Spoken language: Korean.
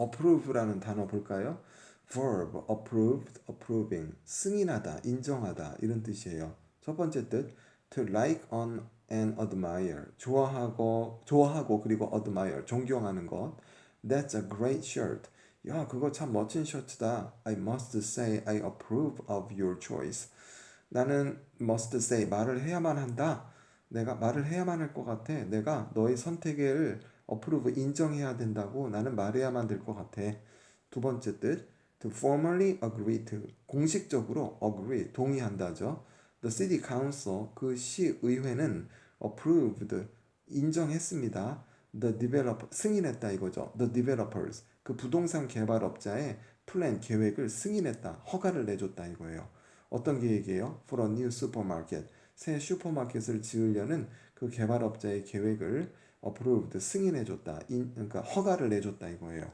approve라는 단어 볼까요? verb, approved, approving, 승인하다, 인정하다 이런 뜻이에요. 첫 번째 뜻, to like on and admire, 좋아하고 좋아하고 그리고 admire, 존경하는 것. That's a great shirt. 야, 그거 참 멋진 셔츠다. I must say I approve of your choice. 나는 must say 말을 해야만 한다. 내가 말을 해야만 할 것 같아. 내가 너의 선택을 approve 인정해야 된다고 나는 말해야만 될 것 같아. 두 번째 뜻 to formally agree to 공식적으로 agree 동의한다죠. The city council 그 시의회는 approved 인정했습니다. The developer 승인했다 이거죠. The developers 그 부동산 개발업자의 플랜 계획을 승인했다. 허가를 내줬다 이거예요. 어떤 계획이에요? For a new supermarket 새 슈퍼마켓을 지으려는 그 개발업자의 계획을 approved 승인해줬다. 인, 그러니까 허가를 내줬다 이거예요.